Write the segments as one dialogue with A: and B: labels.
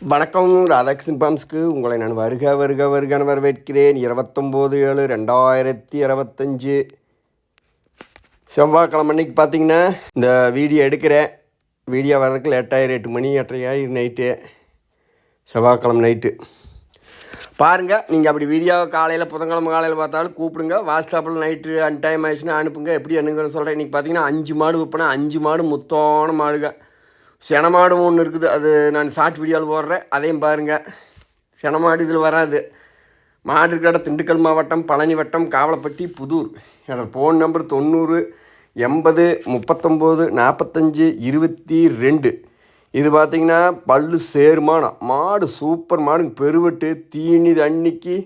A: வணக்கம் ராதாகிருஷ்ணன் பாம்ஸ்க்கு. உங்களை நான் வருக வருக வருகன்னு வரவேற்கிறேன். இருபத்தொம்போது ஏழு ரெண்டாயிரத்தி இருபத்தஞ்சு செவ்வாய்க்கிழமை அன்னைக்கு பார்த்தீங்கன்னா இந்த வீடியோ எடுக்கிறேன். வீடியோ வர்றதுக்கு லேட்டாயிரம் எட்டு மணி எட்டரையாயி நைட்டு செவ்வாய்க்கிழமை நைட்டு பாருங்கள் நீங்கள் அப்படி வீடியோ காலையில் புதன்கிழமை காலையில் பார்த்தாலும் கூப்பிடுங்க. வாட்ஸ்அப்பில் நைட்டு அன் டைம் ஆயிடுச்சுன்னா அனுப்புங்க. எப்படி என்னங்கிற சொல்கிறேன் இன்றைக்கி பார்த்தீங்கன்னா அஞ்சு மாடு விற்பனை அஞ்சு மாடு முத்தோன மாடுங்க. செனமாடும் ஒன்று இருக்குது. அது நான் ஷார்ட் வீடியோவில் போடுறேன். அதையும் பாருங்கள் செனமாடு இதில் வராது. மாடு இருக்கிற திண்டுக்கல் மாவட்டம் பழனி வட்டம் காவலப்பட்டி புதூர். என்னோடய ஃபோன் நம்பர் தொண்ணூறு எண்பது முப்பத்தொம்போது நாற்பத்தஞ்சு இருபத்தி ரெண்டு. இது பார்த்திங்கன்னா பல்லு சேர்மானம். மாடு சூப்பர் மாடு பெருவெட்டு தீனி தண்ணிக்கு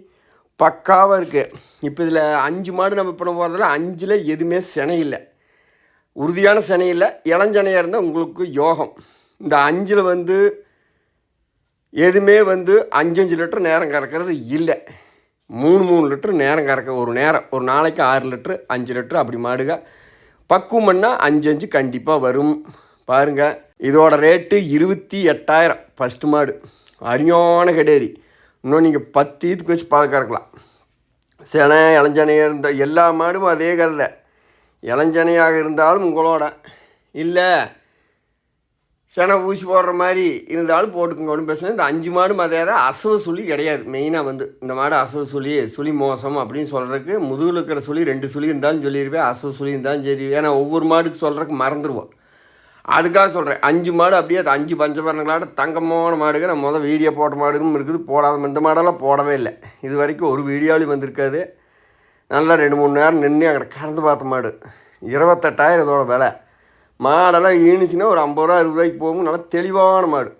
A: பக்காவாக இருக்குது இப்போ இதில் அஞ்சு மாடு நம்ம பண்ண போகிறதுல அஞ்சில் எதுவுமே சினை இல்லை. உறுதியான சனையில் இளஞ்சனையாக இருந்தால் உங்களுக்கு யோகம். இந்த அஞ்சில் வந்து எதுவுமே வந்து அஞ்சஞ்சு லிட்டர் நேரம் கறக்கிறது இல்லை. மூணு மூணு லிட்டர் நேரம் கறக்க ஒரு நேரம். ஒரு நாளைக்கு ஆறு லிட்டரு அஞ்சு லிட்ரு அப்படி மாடுக. பக்குவம் பண்ணால் அஞ்சு அஞ்சு கண்டிப்பாக வரும். பாருங்கள் இதோட ரேட்டு இருபத்தி எட்டாயிரம் ஃபஸ்ட்டு மாடு. அருமையான கடேரி. இன்னும் நீங்கள் பத்து இதுக்கு வச்சு பால் கறக்கலாம். சென இளஞ்சனையாக இருந்த எல்லா மாடும் அதே கதை. இளஞ்சனையாக இருந்தாலும் உங்களோட. இல்லை செனை ஊசி போடுற மாதிரி இருந்தாலும் போட்டுக்கோங்க ஒன்றும் பிரச்சனை இல்லை. இந்த அஞ்சு மாடும் அதே அசவு சுழி கிடையாது. மெயினாக வந்து இந்த மாடு அசவு சுழி சுழி மோசம் அப்படின்னு சொல்கிறதுக்கு முதுகில் இருக்கிற சுழி ரெண்டு சுழி இருந்தாலும் சொல்லிடுவேன் அசவு சுழி இருந்தாலும் சரி ஏன்னா ஒவ்வொரு மாடுக்கு சொல்கிறதுக்கு மறந்துடுவோம் அதுக்காக சொல்கிறேன் அஞ்சு மாடு அப்படியே அது அஞ்சு பஞ்சபரணங்களாட தங்கமான மாடுங்க. நான் முதல் வீடியோ போட்ட மாடுகளும் இருக்குது. போடாத இந்த மாடெல்லாம் போடவே இல்லை. இது வரைக்கும் ஒரு வீடியோலையும் வந்திருக்காது. நல்லா ரெண்டு மூணு நேரம் நின்று அங்கே கறந்து பார்த்த மாடு. இருபத்தெட்டாயிரம் இதோட விலை. மாடெல்லாம் ஈனுச்சுன்னா ஒரு ஐம்பது ரூபா அறுபது ரூபாய்க்கு போகும் நல்லா தெளிவான மாடு.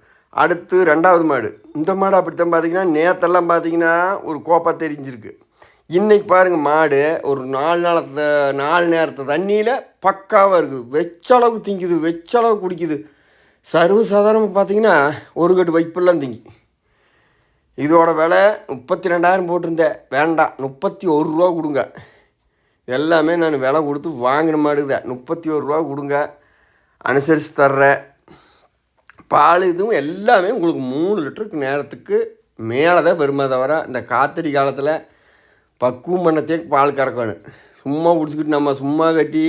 A: அடுத்து ரெண்டாவது மாடு. இந்த மாடு அப்படித்தான் பார்த்தீங்கன்னா நேத்தெல்லாம் பார்த்தீங்கன்னா ஒரு கோப்பா தெரிஞ்சிருக்கு. இன்றைக்கி பாருங்கள் மாடு ஒரு நாலு நாளத்தை நாலு நேரத்தை தண்ணியில் பக்காவாக இருக்குது. வெச்ச அளவுக்கு திங்குது வெச்ச அளவுக்கு குடிக்குது. சர்வசாதாரணமாக பார்த்தீங்கன்னா ஒரு கட்டு வைப்பெல்லாம் திங்கி. இதோட விலை முப்பத்தி ரெண்டாயிரம் போட்டிருந்தேன். வேண்டாம் முப்பத்தி ஒரு ரூபா கொடுங்க. எல்லாமே நான் விலை கொடுத்து வாங்கின மாடுதான் முப்பத்தி ஒரு ரூபா கொடுங்க அனுசரித்து தர்றேன். பால் இதுவும் எல்லாமே உங்களுக்கு மூணு லிட்டருக்கு நேரத்துக்கு மேலே தான் வருமே தவிர இந்த காத்திரி காலத்தில் பக்குவம் பண்ணத்தே பால் கறக்கணும். சும்மா குடிச்சிக்கிட்டு நம்ம சும்மா கட்டி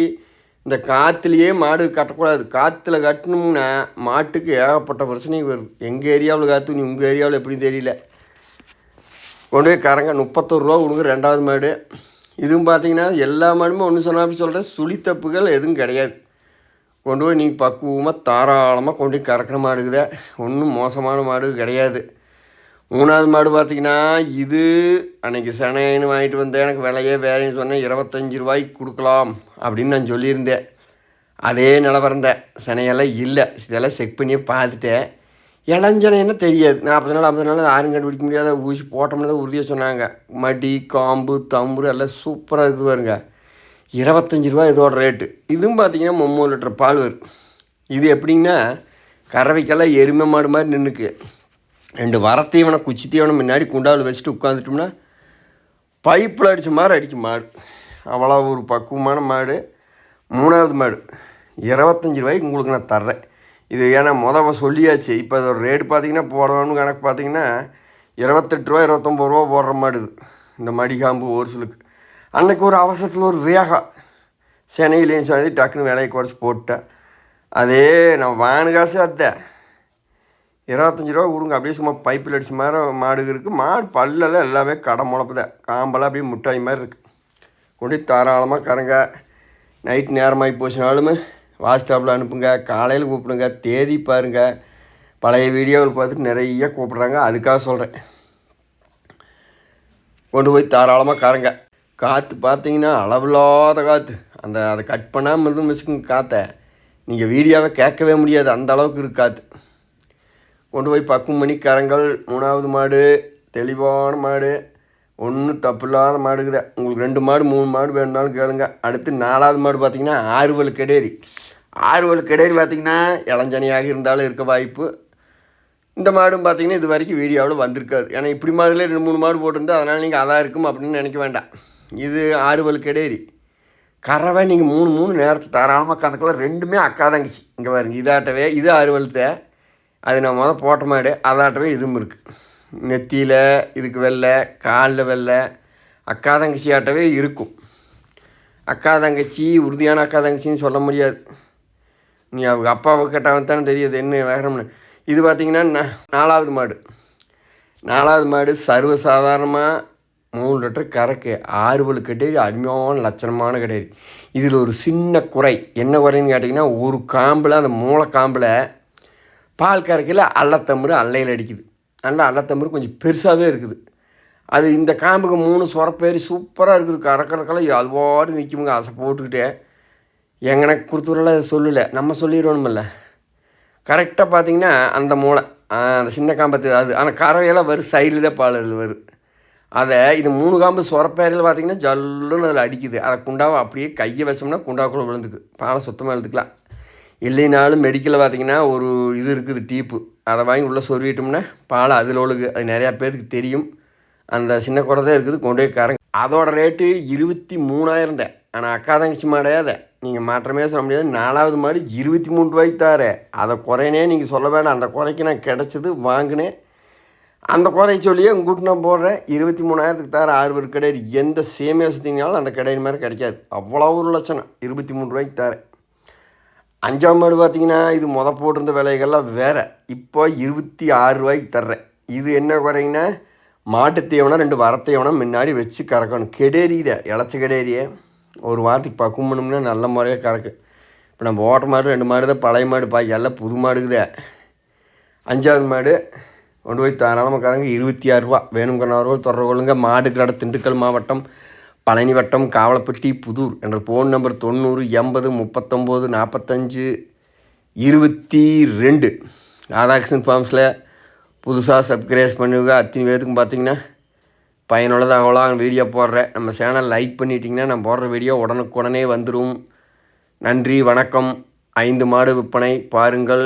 A: இந்த காற்றுலையே மாடு கட்டக்கூடாது. காற்றுல கட்டணும்னா மாட்டுக்கு ஏகப்பட்ட பிரச்சனையும் வருது. எங்கள் ஏரியாவில் காற்று நீ உங்கள் ஏரியாவில் எப்படின்னு தெரியல. கொண்டு போய் கறங்க. முப்பத்தொரு ரூபா கொடுங்க ரெண்டாவது மாடு. இதுவும் பார்த்தீங்கன்னா எல்லா மாடுமே ஒன்று சொன்னாப்பி சொல்கிறேன் சுழித்தப்புகள் எதுவும் கிடையாது. கொண்டு போய் நீங்கள் பக்குவமாக தாராளமாக கொண்டு போய் கறக்கிற மாடுக்குதே ஒன்றும் மோசமான மாடு கிடையாது. மூணாவது மாடு பார்த்தீங்கன்னா இது அன்றைக்கி சனைன்னு வாங்கிட்டு வந்தேன். எனக்கு விலையே வேலைன்னு சொன்னேன். இருபத்தஞ்சி ரூபாய்க்கு கொடுக்கலாம் அப்படின்னு நான் சொல்லியிருந்தேன். அதே நிலவரந்தேன் சனையெல்லாம் இல்லை. இதெல்லாம் செக் பண்ணியே பார்த்துட்டேன். இளஞ்சனைன்னா தெரியாது. நாற்பது நாள் ஐம்பது நாள் யாரும் கண்டுபிடிக்க முடியாத ஊசி போட்டோம்னு தான் உறுதியாக சொன்னாங்க. மடி காம்பு தம்புரு எல்லாம் சூப்பராக இருக்குது பாருங்க. இருபத்தஞ்சி ரூபா இதோட ரேட்டு இதுவும் பார்த்தீங்கன்னா மும்மூணு லிட்டர் பால் வரும். இது எப்படின்னா கறவைக்கெல்லாம் எருமை மாடு மாதிரி நின்றுக்கு ரெண்டு வரத்தீவனம் குச்சி தீவனம் முன்னாடி குண்டாவில் வச்சுட்டு உட்காந்துட்டோம்னா பைப்பில் அடித்த மாதிரி அடிக்கும் மாடு. அவ்வளோ ஒரு பக்குவமான மாடு. மூணாவது மாடு. இருபத்தஞ்சி ரூபாய்க்கு உங்களுக்கு நான் தர்றேன். இது ஏன்னா மொதல் சொல்லியாச்சு. இப்போ அதோட ரேட் பார்த்திங்கன்னா போடணும்னு கணக்கு பார்த்தீங்கன்னா இருபத்தெட்டு ரூபா இருபத்தொம்பது ரூபா போடுற மாட்டுது இந்த மடிகாம்பு ஒரு சிலுக்கு அன்றைக்கி ஒரு அவசரத்தில் ஒரு வேகா சென்னையிலேயும் சொல்லி டக்குன்னு விலையை குறைச்சி போட்டேன் அதே நான் வாங்கின காசு அத்தை. இருபத்தஞ்சி ரூபா கொடுங்க. அப்படியே சும்மா பைப்பில் அடிச்ச மாதிரி மாடு இருக்குது. மாடு பல்லெல்லாம் எல்லாமே கடை முளப்பு காம்பெல்லாம் அப்படியே முட்டாய் மாதிரி இருக்குது. கொண்டு தாராளமாக கறங்க. நைட் நேரமாகி போச்சுனாலுமே வாட்ஸ்அப்பில் அனுப்புங்க காலையில் கூப்பிடுங்க தேதி பாருங்கள் பழைய வீடியோவில் பார்த்துட்டு நிறைய கூப்பிட்றாங்க. அதுக்காக சொல்கிறேன் கொண்டு போய் தாராளமாக காருங்க. காற்று பார்த்தீங்கன்னா அளவில்லாத காற்று அந்த அதை கட் பண்ணாமல் இருந்து மிஸ்க்குங்க காற்றை நீங்கள் வீடியோவை கேட்கவே முடியாது. அந்த அளவுக்கு இருக்கு காற்று கொண்டு போய் பக்குவம் பண்ணி கரங்கள் மூணாவது மாடு தெளிவான மாடு. ஒன்றும் தப்பு இல்லாத மாடுக்குதே உங்களுக்கு ரெண்டு மாடு மூணு மாடு வேணுனாலும் கேளுங்க. அடுத்து நாலாவது மாடு பார்த்திங்கன்னா ஆறுவல் கெடேரி. ஆறுவல் இடையில் பார்த்திங்கன்னா இளஞ்சனியாக இருந்தாலும் இருக்க வாய்ப்பு. இந்த மாடும் பார்த்திங்கன்னா இது வரைக்கும் வீடியோவில் வந்திருக்காது. ஏன்னா இப்படி மாடுல ரெண்டு மூணு மாடு போட்டிருந்தா அதனால் நீங்கள் அதான் இருக்கும் அப்படின்னு நினைக்க வேண்டாம். இது ஆறுவல் கெடேரி கறவை நீங்கள் மூணு மூணு நேரத்தை தாராளமாக கணக்கில் ரெண்டுமே அக்கா தங்கச்சி. இங்கே பாருங்க இதாட்டவே இது அறுவலத்தை அது நான் முதல் போட்ட மாடு அதாட்டவே இதுவும் இருக்குது நெத்தியில் இதுக்கு வெள்ளை காலில் வெள்ளை. அக்கா தங்கச்சி ஆட்டவே இருக்கும். அக்கா தங்கச்சி உறுதியான அக்கா தங்கச்சின்னு சொல்ல முடியாது. நீ அவங்க அப்பாவை கேட்டால் தானே தெரியுது என்ன வேகம்னு இது பார்த்திங்கன்னா நாலாவது மாடு. நாலாவது மாடு சர்வசாதாரணமாக மூணு லிட்டர் கறக்கு ஆறு பல் கட்டேரி அருமையான லட்சணமான கட்டேரி. இதில் ஒரு சின்ன குறை. என்ன குறைன்னு கேட்டிங்கன்னா ஒரு காம்பில் அந்த மூளை காம்பில் பால் கறக்கையில் அல்லத்தம்பரு அல்லையில் அடிக்குது. நல்லா அல்லத்தம்பரு கொஞ்சம் பெருசாகவே இருக்குது. அது இந்த காம்புக்கு மூணு சொரப்பேரி சூப்பராக இருக்குது. கறக்கறக்கெல்லாம் அது பாட்டு நிற்குமுங்க ஆசை போட்டுக்கிட்டே. எங்கனக்கு கொடுத்துறல சொல்லலை. நம்ம சொல்லிடணுமில்ல கரெக்டாக பார்த்தீங்கன்னா அந்த மூளை அந்த சின்ன காம்பத்து அது ஆனால் கறவையெல்லாம் வரும் சைடில் தான் பால் அதில் வரும் அதை இது மூணு காம்பு சொரப்பேரில் பார்த்தீங்கன்னா ஜல்லுன்னு அதில் அடிக்குது. அதை குண்டாவை அப்படியே கையை வச்சோம்னா குண்டாக்குள்ள விழுந்துக்கு. பாலை சுத்தமாக எழுதுக்கலாம் இல்லைனாலும் மெடிக்கலில் பார்த்தீங்கன்னா ஒரு இது இருக்குது டீப்பு. அதை வாங்கி உள்ளே சொருவிட்டோம்னா பாலை அதில் ஒழுகு. அது நிறையா பேருக்கு தெரியும். அந்த சின்ன குறை தான் இருக்குது கொண்டு போய் கரங்க அதோட ரேட்டு இருபத்தி மூணாயிரம் தான். ஆனால் அக்கா தங்கச்சி மாடையாத நீங்கள் மாற்றமே சொல்ல முடியாது. நாலாவது மாடு இருபத்தி மூணு ரூபாய்க்கு தாரு. அதை குறையினே நீங்கள் சொல்ல வேணாம். அந்த குறைக்கு நான் கிடச்சது வாங்கினேன். அந்த குறைய சொல்லியே உங்கள்கிட்ட நான் போடுறேன். இருபத்தி மூணாயிரத்துக்கு தர ஆறு பேர் கடையில் எந்த சேமியா சுற்றிங்கனாலும் அந்த கடையின் மாதிரி கிடைக்காது. அவ்வளோ ஒரு லட்சணம். இருபத்தி மூணு ரூபாய்க்கு தரேன் அஞ்சாம் மாடு பார்த்தீங்கன்னா இது முத போட்டிருந்த விலைகள்லாம் வேறு. இப்போ இருபத்தி ஆறு ரூபாய்க்கு தர்றேன். இது என்ன குறைங்கன்னா மாட்டு தீவனம் ரெண்டு வர முன்னாடி வச்சு கறக்கணும். கெடேரியுதே இளச்ச கெடேரியை. ஒரு வாரத்துக்கு பக்குவம் பண்ணோம்னா நல்ல முறையாக கறக்கு. இப்போ நம்ம ஓட்ட மாடு ரெண்டு மாடு தான் பழைய மாடு பாக்கி எல்லாம் புது மாடுக்குதே. அஞ்சாவது மாடு கொண்டு போய் தாராளமாக கறங்க. இருபத்தி ஆறுரூவா வேணுங்கிறவர்கள் தொடர்பு கொள்ளுங்க. மாடு கடை திண்டுக்கல் மாவட்டம் பழனி வட்டம் காவலப்பட்டி புதூர். என்ற ஃபோன் நம்பர் தொண்ணூறு எண்பது முப்பத்தொம்போது நாற்பத்தஞ்சு இருபத்தி ரெண்டு. ராதாகிருஷ்ணன் ஃபார்ம்ஸில் புதுசாக சப்ஸ்கிரைப் பண்ணுங்க அத்தனை பேருக்கும் பார்த்திங்கன்னா பயனுள்ளதாகலாம் வீடியோ போடுறேன். நம்ம சேனல் லைக் பண்ணிட்டீங்கன்னா நான் போடுற வீடியோ உடனுக்குடனே வந்துடும் நன்றி வணக்கம். ஐந்து மாடு விற்பனை பாருங்கள்.